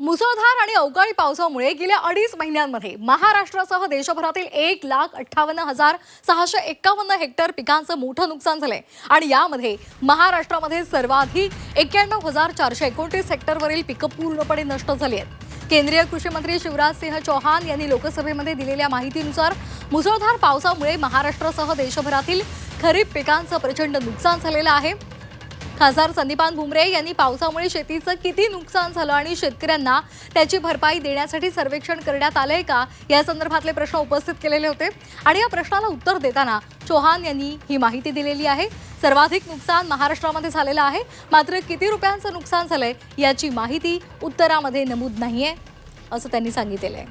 मुसळधार आणि अवकाळी पावसामुळे गेल्या अडीच महिन्यांमध्ये महाराष्ट्रासह देशभरातील एक लाख अठ्ठावन्न हजार सहाशे एक्कावन्न हेक्टर पिकांचं मोठं नुकसान झालंय. आणि यामध्ये महाराष्ट्रामध्ये सर्वाधिक एक्क्याण्णव हजार चारशे एकोणतीस हेक्टरवरील पिकं पूर्णपणे नष्ट झाली आहेत. केंद्रीय कृषी मंत्री शिवराज सिंह चौहान यांनी लोकसभेमध्ये दिलेल्या माहितीनुसार मुसळधार पावसामुळे महाराष्ट्रासह देशभरातील खरीप पिकांचं प्रचंड नुकसान झालेलं आहे. खासदार संदीपान भुमरे यांनी पावसामुळे शेतीचं किती नुकसान झालं आणि शेतकऱ्यांना त्याची भरपाई देण्यासाठी सर्वेक्षण करण्यात आलंय का? या संदर्भातले प्रश्न उपस्थित केलेले होते. आणि या प्रश्नाला उत्तर देताना चौहान यांनी ही माहिती दिलेली आहे. सर्वाधिक नुकसान महाराष्ट्रामध्ये झालेलं आहे. मात्र किती रुपयांचं नुकसान झालंय याची माहिती उत्तरामध्ये नमूद नाहीये असं त्यांनी सांगितलेलं आहे.